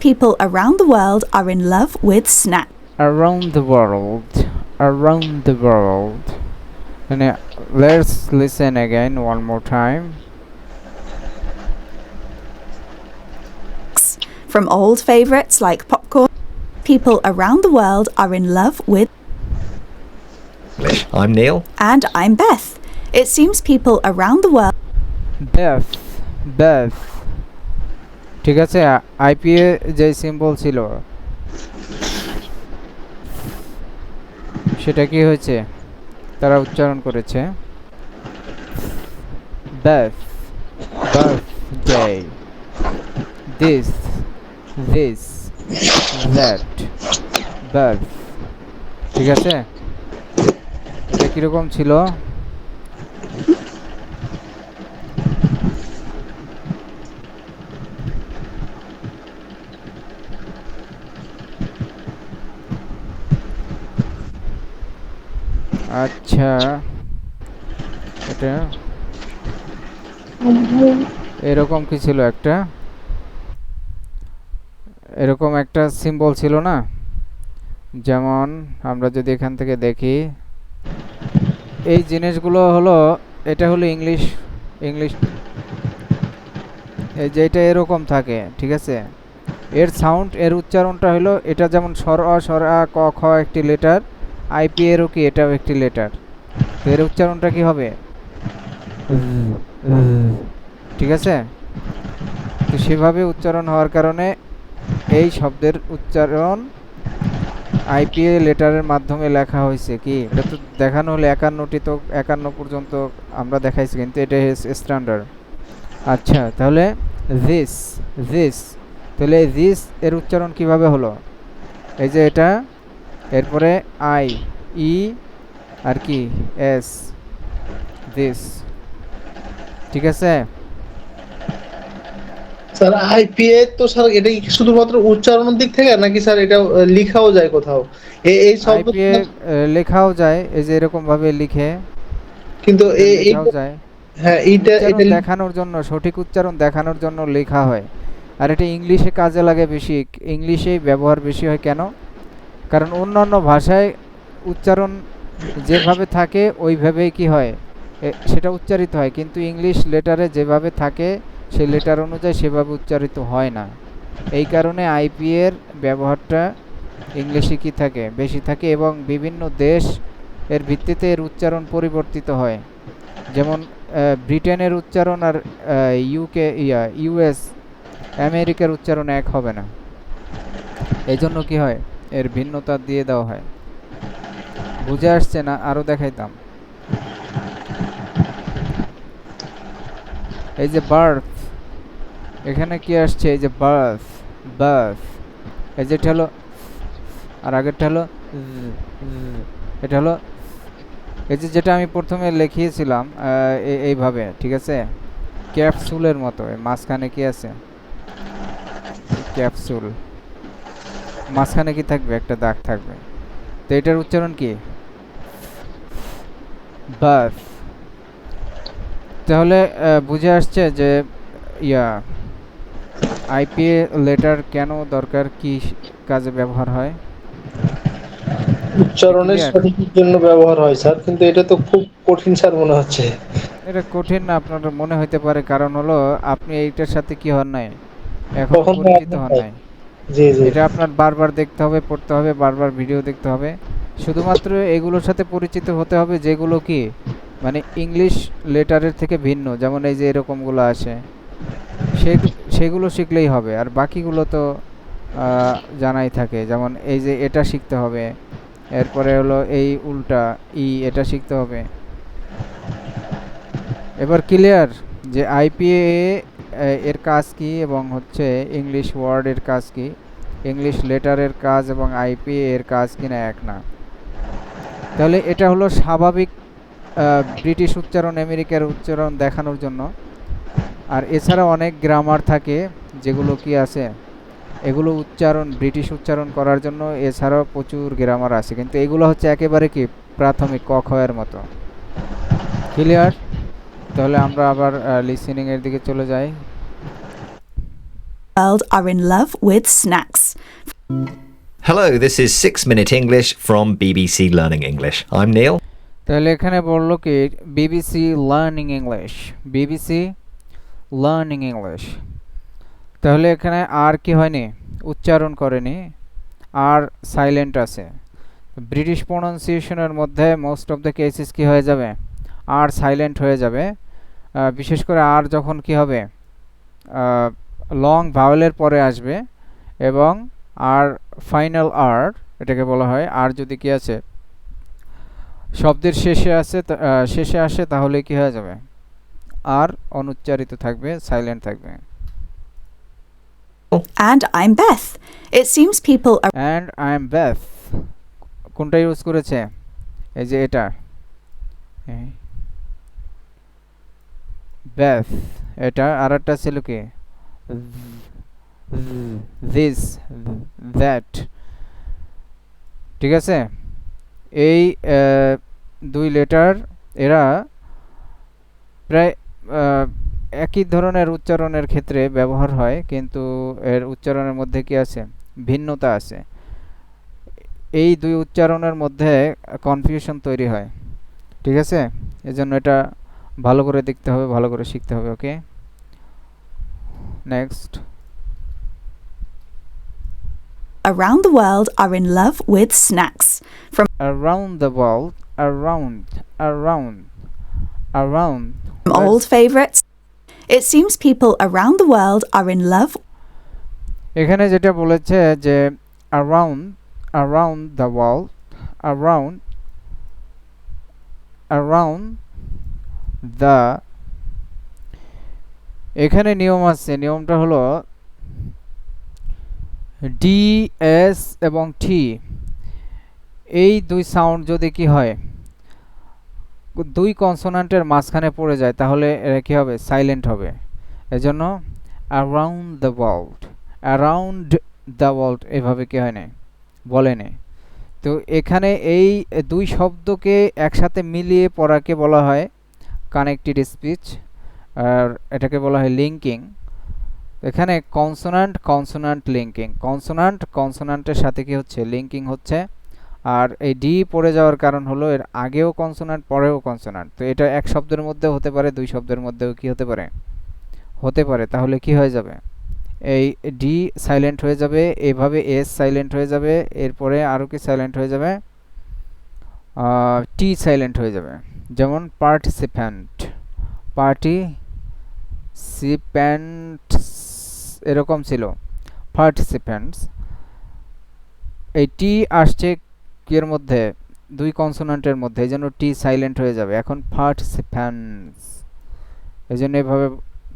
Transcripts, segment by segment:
people around the world are in love with snack. Around the world. Around the world. And uh, let's listen again one more time. From old favorites like popcorn, people around the world are in love with. I'm Neil. And I'm Beth. It seems people around the world. Beth. Beth. ঠিক আছে IPA যে symbol ছিল, সেটা কি হয়েছে? তারা উচ্চারণ করেছে বেফ ডে দিস দিস দ্যাট বেফ ঠিক আছে? এটা কীরকম ছিল? আচ্ছা। এটা? এরকম কি ছিল একটা? এরকম একটা সিম্বল ছিল না? যেমন আমরা যদি এখান থেকে দেখি, এই জিনিসগুলো হলো, এটা হলো ইংলিশ ইংলিশ, এই যে এটা এরকম থাকে, ঠিক আছে? এর সাউন্ড এর উচ্চারণটা হলো, এটা যেমন স্বর অ স্বর, আ, ক, খ একটি লেটার আইপি এরও কি এটাও একটি লেটার? তো এর উচ্চারণটা কি হবে? ঠিক আছে? তো সেভাবে উচ্চারণ হওয়ার কারণে এই শব্দের উচ্চারণ আইপিএ লেটারের মাধ্যমে লেখা হয়েছে কি? এটা তো দেখানো হলে একান্নটি তো একান্ন পর্যন্ত আমরা দেখাইছি, কিন্তু এটা স্ট্যান্ডার্ড আচ্ছা তাহলে জিস দিস তাহলে দিস এর উচ্চারণ কীভাবে হলো? এই যে এটা এরপরে আই ই আর কি এস দিস। ঠিক আছে? স্যার আইপিএ তো স্যার এটা কি শুধুমাত্র উচ্চারণের দিক থেকে নাকি স্যার এটা লিখাও যায় কোথাও? এ- এই শব্দ লেখাও যায় এই যে এরকম ভাবে লিখে। কিন্তু এই যায়। হ্যাঁ উচ্চারণ এটা দেখানোর জন্য সঠিক উচ্চারণ দেখানোর জন্য লেখা হয়। আর এটা ইংলিশে কাজে লাগে বেশি। ইংলিশেই ব্যবহার বেশি হয় কেন? কারণ অন্যান্য ভাষায় উচ্চারণ যেভাবে থাকে, ওইভাবেই কি হয়? সেটা উচ্চারিত হয়। কিন্তু ইংলিশ লেটারে যেভাবে থাকে, সেই লেটার অনুযায়ী সেভাবে উচ্চারিত হয় না। এই কারণে আইপি এর ব্যবহারটা ইংলিশে কি থাকে? বেশি থাকে এবং বিভিন্ন দেশ এর ভিত্তিতে এর উচ্চারণ পরিবর্তিত হয়। যেমন ব্রিটেনের উচ্চারণ আর ইউকে ইয়া ইউএস আমেরিকার উচ্চারণ এক হবে না। এই জন্য কি হয়? এর ভিন্নতা দিয়ে দেওয়া হয়। বুঝে আসছে না আরও দেখাইতাম। এই যে বার্থ এখানে কি আসছে? এই যে বার্থ বার্থ এই যেটা হলো আর আগেরটা হলো এটা হলো এই যে যেটা আমি প্রথমে লিখিয়েছিলাম এইভাবে, ঠিক আছে? ক্যাপসুলের মতো মাঝখানে কি আছে? ক্যাপসুল মাঝখানে কি থাকবে? একটা দাগ থাকবে। তো এটার উচ্চারণ কি? বাস তাহলে বুঝে আসছে যে ইয়া আইপিএ লেটার কেন দরকার? কি কাজে ব্যবহার হয়? উচ্চারণের? সঠিকের জন্য ব্যবহার হয় স্যার কিন্তু এটা তো খুব কঠিন স্যার মনে হচ্ছে। এটা কঠিন না আপনার মনে হইতে পারে। কারণ হলো আপনি এইটার সাথে কি হন নাই? এখন পরিচিত হন নাই। এটা আপনার বারবার দেখতে হবে, পড়তে হবে, বারবার ভিডিও দেখতে হবে। শুধুমাত্র এগুলোর সাথে পরিচিত হতে হবে যেগুলো কি? মানে ইংলিশ লেটারের থেকে ভিন্ন, যেমন এই যে এরকমগুলো আসে। সে, সেগুলো শিখলেই হবে, আর বাকিগুলো তো জানাই থাকে। যেমন এই যে এটা শিখতে হবে, এরপরে হলো এই উল্টা, ই, এটা শিখতে হবে। এবার ক্লিয়ার যে আইপিএ এর কাজ কি এবং হচ্ছে ইংলিশ ওয়ার্ডের কাজ কি? ইংলিশ লেটারের কাজ এবং আইপি এর কাজ কিনা এক না। তাহলে এটা হলো স্বাভাবিক ব্রিটিশ উচ্চারণ, আমেরিকার উচ্চারণ দেখানোর জন্য। আর এছাড়া অনেক গ্রামার থাকে যেগুলো কি আছে, এগুলো উচ্চারণ, ব্রিটিশ উচ্চারণ করার জন্য এছাড়াও প্রচুর গ্রামার আছে। কিন্তু এগুলো হচ্ছে একেবারে কি প্রাথমিক ক মতো। ক্লিয়ার তাহলে আমরা আবার লিসেনিং এর দিকে চলে যাই। World are in love with snacks. Hello, this is 6 Minute English from BBC Learning English. I'm Neil. তাহলে এখানে বলল কি BBC learning English BBC learning English তাহলে এখানে আর কি হয়নি? উচ্চারণ করেনি। আর সাইলেন্ট আছে। ব্রিটিশ প্রনাউন্সিয়েশনের মধ্যে মোস্ট অফ দ্য কেসেস কি হয়ে যাবে? আর সাইলেন্ট হয়ে যাবে। বিশেষ করে আর যখন কি হবে? লং ভাওয়েলের পরে আসবে এবং আর ফাইনাল আর এটাকে বলা হয় আর যদি কি আছে শব্দের শেষে আছে শেষে আসে তাহলে কি হয়ে যাবে? আর অনুচ্চারিত থাকবে সাইলেন্ট থাকবে। And I'm Beth. It seems people are I am bath কোনটা ইউজ করেছে? এই যে এটা। ব্যাথ এটা আর একটা ছিল কি? দিস দ্যাট ঠিক আছে? এই দুই লেটার এরা প্রায় একই ধরনের উচ্চারণের ক্ষেত্রে ব্যবহার হয়, কিন্তু এর উচ্চারণের মধ্যে কি আছে? ভিন্নতা আছে। এই দুই উচ্চারণের মধ্যে কনফিউশন তৈরি হয়। ঠিক আছে? এজন্য এটা ভালো করে দেখতে হবে, ভালো করে শিখতে হবে ওকে Next around the world are in love with snacks. From around the world around around around old favorites, it seems people around the world are in love এখানে যেটা বলেছে যে around around the world around around the এখানে নিয়ম আছে, নিয়মটা হলো D S এবং টি এই দুই সাউন্ড যদি কি হয়, দুই কনসোনান্টের মাঝখানে পড়ে যায়, তাহলে এরা কি হবে? সাইলেন্ট হবে। এজন্য around the world around the world এভাবে কি হয় না বলে নে তো এখানে এই দুই শব্দকে একসাথে মিলিয়ে পড়াকে বলা হয় কানেক্টেড স্পিচ আর এটাকে বলা হয় লিঙ্কিং এখানে কনসোনান্ট কনসোনান্ট লিঙ্কিং কনসোনান্ট কনসোনান্টের সাথে কি হচ্ছে? লিঙ্কিং হচ্ছে। আর এই ডি পড়ে যাওয়ার কারণ হলো এর আগেও কনসোনান্ট পরেও কনসোনান্ট তো এটা এক শব্দের মধ্যেও হতে পারে, দুই শব্দের মধ্যেও কি হতে পারে? হতে পারে। তাহলে কি হয়ে যাবে? এই ডি সাইলেন্ট হয়ে যাবে, এভাবে এস সাইলেন্ট হয়ে যাবে, এরপরে আরও কি সাইলেন্ট হয়ে যাবে? টি সাইলেন্ট হয়ে যাবে। যেমন পার্টিসিপ্যান্ট পার্টি সিপ্যান্ট এরকম ছিল পার্টিসিপ্যান্টস এই টি আসছে কিয়ের মধ্যে, দুই কনসোনান্টের মধ্যে, এই জন্য টি সাইলেন্ট হয়ে যাবে। এখন পার্টিসিপ্যান্টস এই জন্য এভাবে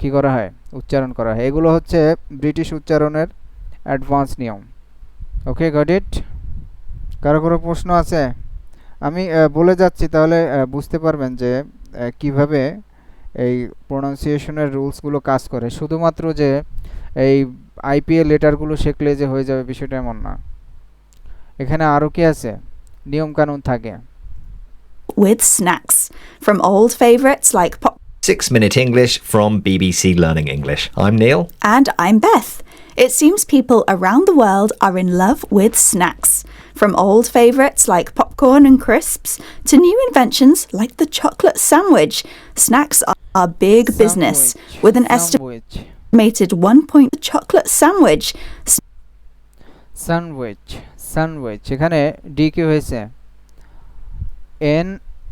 কি করা হয়? উচ্চারণ করা হয়। এগুলো হচ্ছে ব্রিটিশ উচ্চারণের অ্যাডভান্স নিয়ম। Okay, got it? কারও কারও প্রশ্ন আছে? আমি বলে যাচ্ছি, তাহলে বুঝতে পারবেন যে কীভাবে এই প্রোনাউন্সিয়েশনের রুলসগুলো কাজ করে শুধুমাত্র যে এই আইপিএল লেটারগুলো শিখলে যে হয়ে যাবে বিষয়টা এমন না এখানে আরও কি আছে নিয়মকানুন থাকে with snacks. From old favorites like pop Six Minute English from BBC Learning English. I'm Neil. and I'm Beth. It seems people around the world are in love with snacks. From old favorites like popcorn and crisps to new inventions like the chocolate sandwich, snacks are a big business Sandwich, with an sandwich, estimated 1 point chocolate sandwich sandwich sandwich এখানে D কি হয়েছে N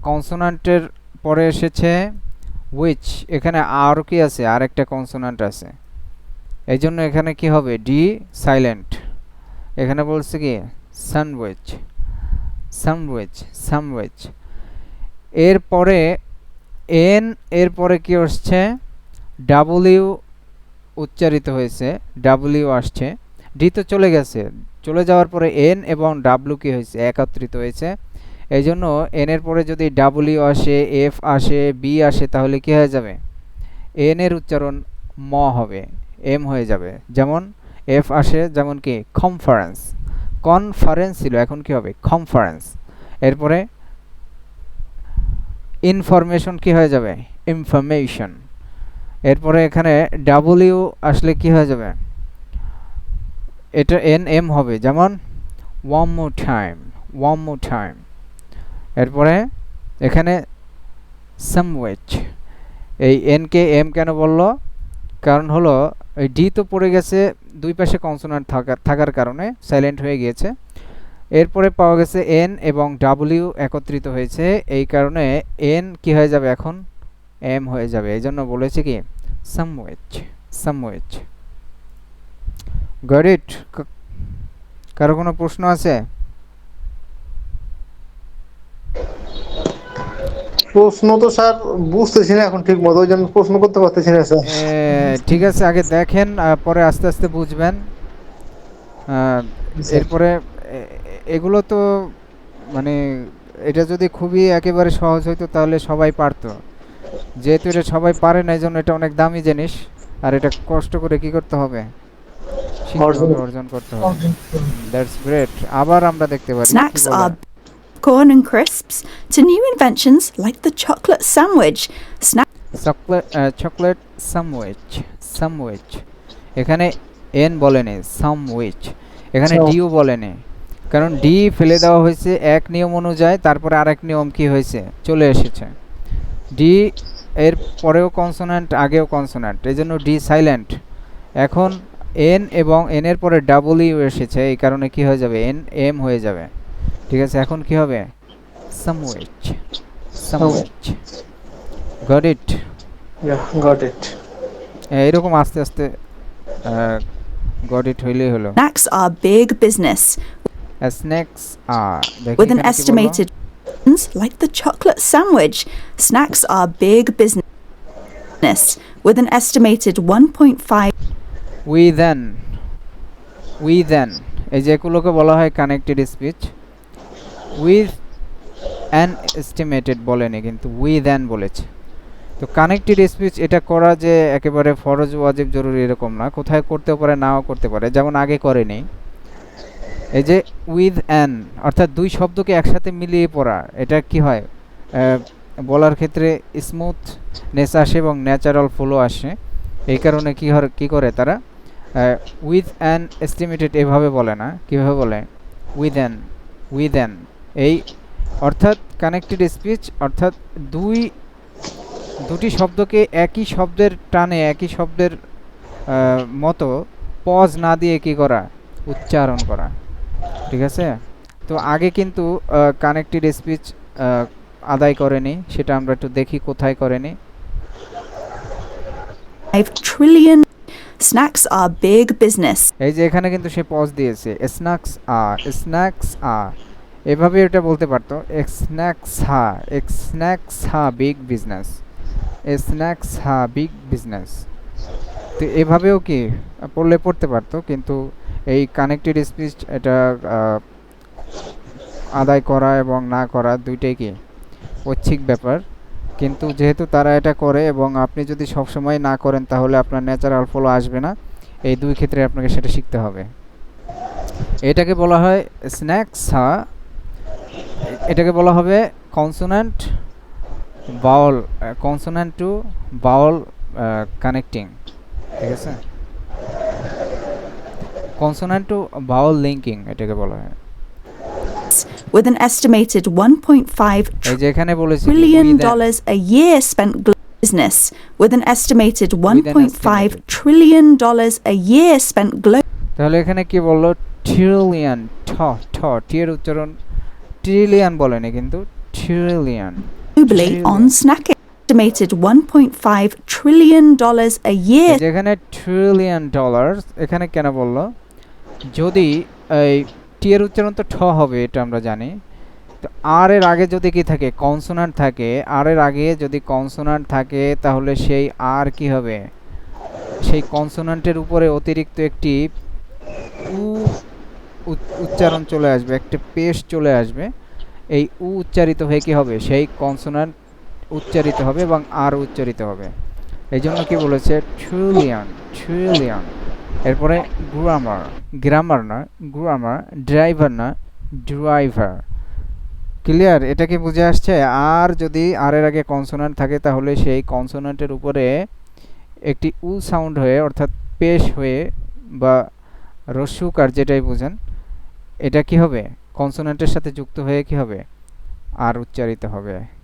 কনসোনান্টের পরে এসেছে which এখানে আরও কি আছে আর একটা কনসোনান্ট আছে এই জন্য এখানে কি হবে? ডি সাইলেন্ট এখানে বলছে কি? স্যান্ডউইচ স্যান্ডউইচ স্যান্ডউইচ এরপরে এন এরপরে কি আসছে? ডাব্লিউ উচ্চারিত হয়েছে। ডাব্লিউ আসছে। ডি তো চলে গেছে। চলে যাওয়ার পরে এন এবং ডাব্লু কি হয়েছে? একত্রিত হয়েছে। এই জন্য এন এর পরে যদি ডাব্লিউ আসে এফ আসে বি আসে, তাহলে কি হয়ে যাবে? এন এর উচ্চারণ ম হবে। এম হয়ে যাবে। যেমন এফ আসে যেমন কি কনফারেন্স কনফারেন্স ছিল, এখন কি হবে? কনফারেন্স এরপরে ইনফরমেশন কি হয়ে যাবে? ইনফরমেশন এরপরে এখানে ডাব্লিউ আসলে কি হয়ে যাবে? এটা এন এম হবে। যেমন one more time one more time এরপরে, এখানে সামওয়েচ এই এনকে এম কেন বলল? কারণ হলো, এই ডি তো পড়ে গেছে দুই পাশে কনসোনান্ট থাকার থাকার কারণে সাইলেন্ট হয়ে গিয়েছে। এরপরে পাওয়া গেছে এন এবং ডাব্লিউ একত্রিত হয়েছে। এই কারণে এন কি হয়ে যাবে এখন? এম হয়ে যাবে। এই জন্য বলেছে কি? সামওয়েচ সামওয়েচ গট ইট কারও কোনো প্রশ্ন আছে? প্রশ্ন তো স্যার বুঝতেছি না এখন ঠিক মতো ওই জন্য প্রশ্ন করতে পারতেছি না স্যার। ঠিক আছে আগে দেখেন পরে আস্তে আস্তে বুঝবেন। এরপরে এগুলো তো মানে এটা যদি খুবই একেবারে সহজ হইতো তাহলে সবাই পারতো। যেহেতু এটা সবাই পারে না এই জন্য এটা অনেক দামি জিনিস আর এটা কষ্ট করে কি করতে হবে? অর্জন- অর্জন করতে হবে। দ্যাটস গ্রেট আবার আমরা দেখতে পারি কি Snacks বলে? are corn and crisps to new inventions like the chocolate sandwich. Snack chocolate chocolate sandwich sandwich এখানে এন বলেনি সামওয়েচ এখানে ডিও বলেনি। কারণ ডি ফেলে দেওয়া হয়েছে এক নিয়ম অনুযায়ী তারপরে আরেক নিয়ম কি হয়েছে? চলে এসেছে। ডি এর পরেও কনসোনান্ট আগেও কনসোনান্ট এই জন্য ডি সাইলেন্ট এখন এন এবং এন এর পরে ডাবল ইউ এসেছে এই কারণে কি হয়ে যাবে? এন এম হয়ে যাবে। ঠিক আছে এখন কি হবে সামওয়েচ সামওয়েচ গট ইট গট ইট এরকম আস্তে আস্তে গট ইট হইলেই হলো snacks are big business snacks R with an estimated like the chocolate sandwich. Snacks are big business with an estimated 1.5 we then we then এই যেগুলোকে বলা হয় connected speech With an estimated বলেনি, কিন্তু we an বলেছে। তো connected speech এটা করা যে একেবারে ফরজ, ওয়াজিব, জরুরি এরকম না, কোথায় করতে পারে, নাও করতে পারে, যেমন আগে করেনি। এই যে উইথ অ্যান অর্থাৎ দুই শব্দকে একসাথে মিলিয়ে পড়া, এটা কি হয়? বলার ক্ষেত্রে স্মুথনেস আসে এবং ন্যাচারাল ফ্লো আসে। এই কারণে কী হয় কী করে তারা? উইথ অ্যান এস্টিমেটেড এভাবে বলে না। কীভাবে বলে? উইথ অ্যান উইথ অ্যান এই অর্থাৎ কানেক্টেড স্পিচ অর্থাৎ দুই দুটি শব্দকে একই শব্দের টানে একই শব্দের মতো পজ না দিয়ে কি করা? উচ্চারণ করা। ঠিক আছে? তো আগে কিন্তু কানেক্টেড স্পিচ আদায় করেনি। সেটা আমরা একটু দেখি কোথায় করেনি। Trillion. Snacks are big business. এই যে এখানে কিন্তু সে পজ দিয়েছে। স্ন্যাক্স আ স্ন্যাক্স আ এভাবে এটা বলতে পারতো স্ন্যাক্স হা স্ন্যাক্স হা বিগ বিজনেস স্ন্যাক্স হা বিগ বিজনেস তো এভাবেও কি পড়লে পড়তে পারতো, কিন্তু এই কানেক্টেড স্পিচ এটা আদায় করা এবং না করা দুইটাই কি ঐচ্ছিক ব্যাপার? কিন্তু যেহেতু তারা এটা করে এবং আপনি যদি সবসময় না করেন তাহলে আপনার ন্যাচারাল ফলো আসবে না, এই দুই ক্ষেত্রে আপনাকে সেটা শিখতে হবে। এটাকে বলা হয় স্ন্যাক্স হা এটাকে বলা হবে consonant vowel consonant to vowel connecting ঠিক আছে কনসোনান্ট টু বাউল লিঙ্কিং এটাকে বলা হয় with an estimated 1.5 এই যে এখানে বলেছি কি, trillion dollars a year spent business with an estimated 1.5 trillion dollars a year spent globally তাহলে এখানে কি বলল ট্রিলিয়ন ঠ ঠ টিয়ের উচ্চারণ ট্রিলিয়ন বলেনি কিন্তু trillion on snacking estimated 1.5 trillion dollars a year. যেখানে ট্রিলিয়ন ডলার এখানে কেন বলল? যদি এই টি এর উচ্চারণ তো ঠ হবে এটা আমরা জানি। তো আর এর আগে যদি কি থাকে? কনসোনান্ট থাকে। আর এর আগে যদি কনসোনান্ট থাকে তাহলে সেই আর কি হবে? সেই কনসোনান্টের উপরে অতিরিক্ত একটি উ উচ্চারণ চলে আসবে, একটা পেশ চলে আসবে। এই উ উচ্চারিত হয়ে কি হবে? সেই কনসোনান্ট উচ্চারিত হবে এবং আর উচ্চারিত হবে। এই জন্য কি বলেছে? ট্রিলিয়ন ট্রিলিয়ন এরপরে গ্রামার গ্রামার না গ্রামার ড্রাইভার না ড্রাইভার ক্লিয়ার এটা কি বুঝে আসছে? আর যদি আর এর আগে কনসোনান্ট থাকে, তাহলে সেই কনসোনান্টের উপরে একটি উ সাউন্ড হয়ে, অর্থাৎ পেশ হয়ে বা রস্যুকার যেটাই বোঝেন এটা কি হবে? কনসোনেন্টের সাথে যুক্ত হয়ে কি হবে? আর উচ্চারিত হবে।